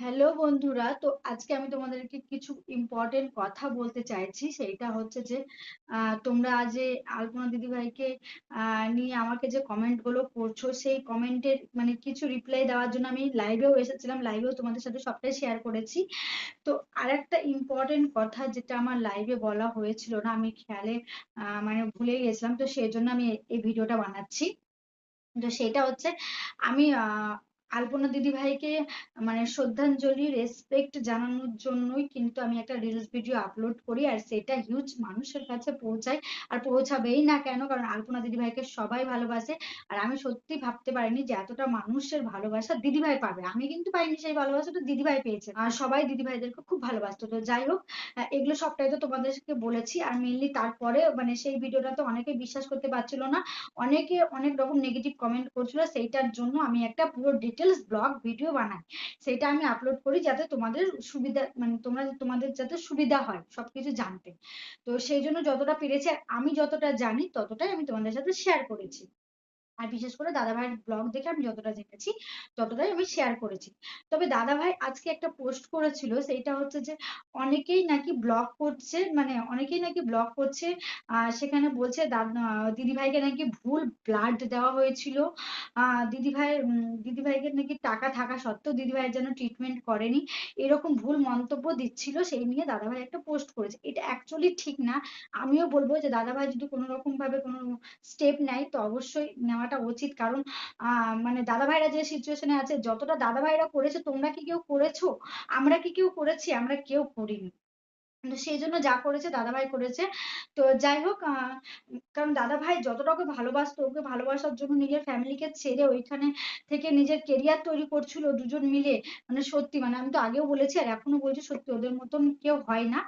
Hello বন্ধুরা, তো আজকে আমি তোমাদেরকে কিছু ইম্পর্টেন্ট কথা বলতে চাইছি। সেইটা হচ্ছে যে তোমরা যে আলপনা দিদিভাইকে নিয়ে আমাকে যে কমেন্টগুলো করছ, সেই কমেন্টের মানে কিছু রিপ্লাই দেওয়ার জন্য আমি লাইভেও এসেছিলাম। লাইভেও তোমাদের সাথে সবটাই শেয়ার করেছি। তো আর একটা ইম্পর্টেন্ট কথা যেটা আমার লাইভে বলা হয়েছিল না, আমি খেয়ালে মানে ভুলে গেছিলাম, তো সেই জন্য আমি এই ভিডিওটা বানাচ্ছি। তো সেটা হচ্ছে, আমি আলপনা দিদিভাইকে মানে শ্রদ্ধাঞ্জলি রেসপেক্ট জানানোর জন্যই কিন্তু আমি একটা রিলস ভিডিও আপলোড করি আর সেটা হিউজ মানুষের কাছে পৌঁছায় আর পৌঁছাবেই না কেন কারণ আলপনা দিদিভাইকে সবাই ভালোবাসে আর আমি সত্যি ভাবতে পারিনি যে এতটা মানুষের ভালোবাসা দিদিভাই পাবে। আমি কিন্তু পাইনি সেই ভালোবাসাটা দিদিভাই পেয়েছে। আর সবাই দিদিভাইদেরকে খুব ভালোবাসতো। তো যাই হোক এগুলো সবটাই তো তোমাদেরকে বলেছি আর মেনলি তারপরে মানে সেই ভিডিওটা তো অনেকে বিশ্বাস করতে পারছিল না। অনেকে অনেক রকম নেগেটিভ কমেন্ট করছিল। সেইটার জন্য আমি একটা পুরো ডিটেলস ব্লগ ভিডিও বানাই, সেটা আমি আপলোড করি যাতে তোমাদের সুবিধা মানে তোমরা, তোমাদের যাতে সুবিধা হয় সবকিছু জানতে। তো সেই জন্য যতটা পেরেছি, আমি যতটা জানি ততটাই আমি তোমাদের সাথে শেয়ার করেছি। আর বিশেষ করে দাদাভাইয়ের ব্লগ দেখে আমি যতটা জেনেছি, ততটাই আমি শেয়ার করেছি। তবে দাদাভাই আজকে একটা পোস্ট করেছিল, সেইটা হচ্ছে যে অনেকেই নাকি ব্লগ করছে মানে অনেকেই নাকি ব্লগ করছে সেখানে বলছে দাদা দিদিভাইকে নাকি ভুল ব্লাড দেওয়া হয়েছিল। আহ, দিদিভাই দিদিভাইকে নাকি টাকা থাকা সত্ত্বেও দিদিভাইয়ের যেন ট্রিটমেন্ট করেনি। এরকম ভুল মন্তব্য দিচ্ছিল, সেই নিয়ে দাদাভাই একটা পোস্ট করেছে। এটা অ্যাকচুয়ালি ঠিক না। আমিও বলব যে দাদাভাই যদি কোনো রকম ভাবে কোনো স্টেপ নেয়, তো অবশ্যই নেওয়াটা উচিত। কারণ আহ মানে দাদাভাইরা যে সিচুয়েশনে আছে, যতটা দাদাভাইরা করেছে, তোমরা কি কেউ করেছ? আমরা কি কেউ করেছি? আমরা কেউ করিনি। তো সেই জন্য যা করেছে, দাদাভাই করেছে। তো যাই হোক আহ কারণ দাদাভাই যতটা ওকে ভালোবাসতো, ওকে ভালোবাসার জন্য নিজের ফ্যামিলিকে ছেড়ে ওইখানে থেকে নিজের কেরিয়ার তৈরি করছিল দুজন মিলে। মানে সত্যি মানে আমি তো আগেও বলেছি আর এখনও বলছি, সত্যি ওদের মতন কেউ হয় না।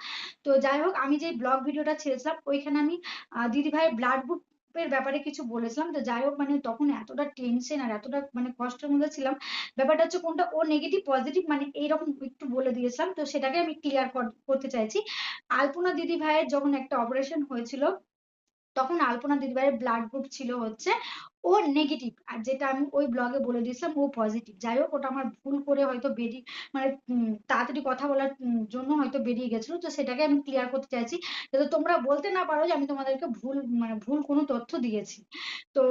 তো যাই হোক, আমি যে ব্লগ ভিডিওটা ছেড়েছিলাম, ওইখানে আমি আহ দিদিভাইয়ের ব্লাড গ্রুপ এর ব্যাপারে কিছু বলেছিলাম। তো যাই হোক মানে তখন এতটা টেনশন আর এতটা মানে কষ্টের মধ্যে ছিলাম। ব্যাপারটা হচ্ছে কোনটা, ও নেগেটিভ পজিটিভ মানে এইরকম একটু বলে দিয়েছিলাম। তো সেটাকে আমি ক্লিয়ার করতে চাইছি। আলপনা দিদি ভাইয়ের যখন একটা অপারেশন হয়েছিল, তখন আলপনা দিদি ভাইয়ের ব্লাড গ্রুপ ছিল হচ্ছে ও নেগেটিভ আর যেটা আমি ওই ব্লগে বলে দিয়েছিলাম, ও পজিটিভ যাই হোক, ওটা আমার ভুল করে হয়তো বেরিয়ে মানে উম, তাড়াতাড়ি কথা বলার জন্য হয়তো বেরিয়ে গেছিল। তো সেটাকে আমি ক্লিয়ার করতে চাইছি। যাতে তোমরা বলতে না পারো যে আমি তোমাদেরকে ভুল মানে ভুল কোনো তথ্য দিয়েছি। তো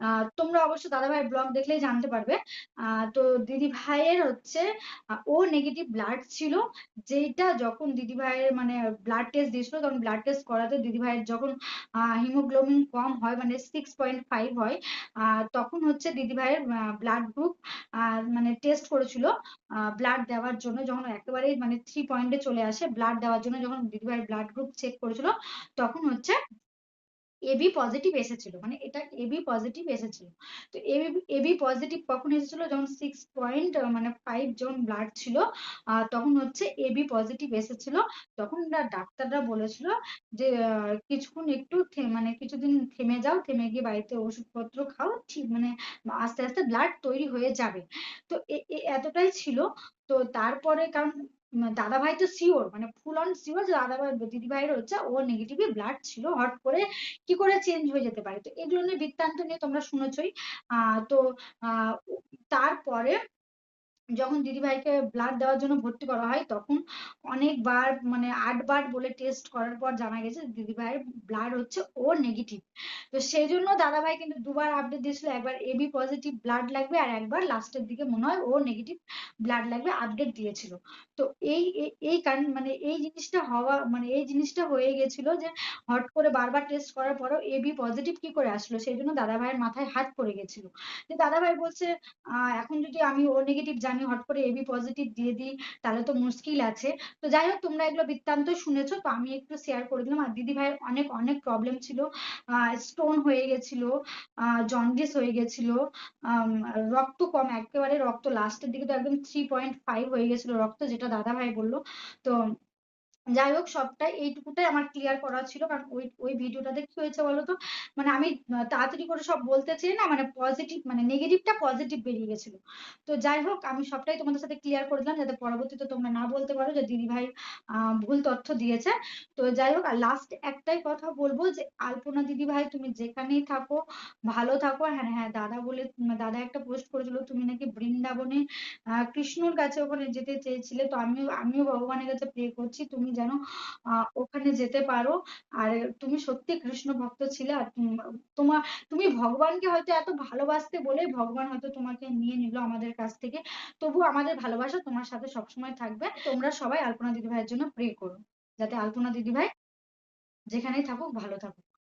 আহ তোমরা অবশ্য দাদা ভাইয়ের ব্লগ দেখলেই জানতে পারবে। আহ তো দিদি ভাইয়ের হচ্ছে ও নেগেটিভ ব্লাড ছিল। যেটা যখন দিদি ভাইয়ের মানে ব্লাড টেস্ট দিয়েছিল, তখন ব্লাড টেস্ট করাতে দিদি ভাইয়ের যখন হিমোগ্লোবিন কম হয় মানে সিক্স পয়েন্ট ফাইভ হয় আহ তখন হচ্ছে দিদিভাইয়ের ব্লাড গ্রুপ মানে টেস্ট করেছিল। ব্লাড দেওয়ার জন্য যখন একেবারেই মানে থ্রি পয়েন্টে চলে আসে ব্লাড দেওয়ার জন্য যখন দিদিভাইয়ের ব্লাড গ্রুপ চেক করেছিল, তখন হচ্ছে এবি পজিটিভ এসেছিল মানে এটা এবি পজিটিভ এসেছিল। তো এবি পজিটিভ কখন এসেছিল? যখন সিক্স পয়েন্ট মানে ফাইভ জন ব্লাড ছিল তখন হচ্ছে এবি পজিটিভ এসেছিল। তখন ডাক্তাররা বলেছিল যে কিছুক্ষণ একটু মানে কিছুদিন থেমে যাও, থেমে গিয়ে বাড়িতে ওষুধপত্র খাও, ঠিক মানে আস্তে আস্তে ব্লাড তৈরি হয়ে যাবে। তো এতটাই ছিল। তো তারপরে কারণ দাদাভাই তো শিওর মানে ফুল অন শিওর যে দাদাভাই, দিদিভাইয়ের হচ্ছে ও নেগেটিভ ব্লাড ছিল হট করে কি করে চেঞ্জ হয়ে যেতে পারে? তো এই ধরনের বৃত্তান্ত নিয়ে তোমরা শুনেছই। আহ, তো, আহ, তারপরে যখন দিদিভাইকে ব্লাড দেওয়ার জন্য ভর্তি করা হয়, তখন অনেকবার মানে আটবার বলে টেস্ট করার পর জানা গেছে দিদিভাইয়ের ব্লাড হচ্ছে ও নেগেটিভ তো সেই জন্য দাদাভাই কিন্তু দুবার আপডেট দিয়েছিল, একবার এবি পজিটিভ ব্লাড লাগবে আর একবার লাস্টের দিকে মনে হয় ও নেগেটিভ ব্লাড লাগবে আপডেট দিয়েছিল। তো এই এই কারণ মানে এই জিনিসটা হওয়া মানে এই জিনিসটা হয়ে গেছিল যে হট করে বারবার টেস্ট করার পরেও এবি পজিটিভ কি করে আসলো সেই জন্য দাদা দাদাভাইয়ের মাথায় হাত পড়ে গেছিল। যে দাদাভাই বলছে, আহ, এখন যদি আমি ও নেগেটিভ জানি হট করে এবি পজিটিভ দিয়ে দিই, তাহলে তো মুশকিল আছে। তো যাই হোক, তোমরা এগুলো বৃত্তান্ত শুনেছো, তো আমি একটু শেয়ার করে দিলাম। আর দিদি ভাইয়ের অনেক অনেক প্রবলেম ছিল। স্টোন হয়ে গেছিল জন্ডিস হয়ে গেছিল রক্ত কম, একেবারে রক্ত লাস্টের দিকে তো একদম থ্রি পয়েন্ট ফাইভ হয়ে গেছিল রক্ত, যেটা দাদা ভাই বলল। তো যাই হোক, সবটাই এইটুকুটাই আমার ক্লিয়ার করার ছিল। কারণ ওই ওই ভিডিওটাতে কি হয়েছে বলতো? মানে আমি তাড়াতাড়ি করে সব বলতে চেয়ে না মানে পজিটিভ মানে নেগেটিভটা পজিটিভ বেরিয়ে গেছিল। তো যাই হোক, আমি সবটাই তোমাদের সাথে ক্লিয়ার করে দিলাম, যাতে পরবর্তীতে তোমরা না বলতে পারো যে দিদিভাই আহ, ভুল তথ্য দিয়েছে। তো যাই হোক, আর লাস্ট একটাই কথা বলব যে, আলপনা দিদিভাই তুমি যেখানেই থাকো, ভালো থাকো। হ্যাঁ হ্যাঁ দাদা বলে দাদা একটা পোস্ট করেছিল, তুমি নাকি বৃন্দাবনে, আহ, কৃষ্ণর কাছে ওখানে যেতে চেয়েছিলে। তো আমিও আমিও ভগবানের কাছে প্রে করছি, তুমি যেন আহ ওখানে যেতে পারো। আর তুমি সত্যি কৃষ্ণ ভক্ত ছিলে আর তোমার তুমি ভগবানকে হয়তো এত ভালোবাসতে বলে ভগবান হয়তো তোমাকে নিয়ে নিলো আমাদের কাছ থেকে। তবুও আমাদের ভালোবাসা তোমার সাথে সবসময় থাকবে। তোমরা সবাই আলপনা দিদিভাইয়ের জন্য প্রে করো। যাতে আলপনা দিদিভাই যেখানেই থাকুক, ভালো থাকুক।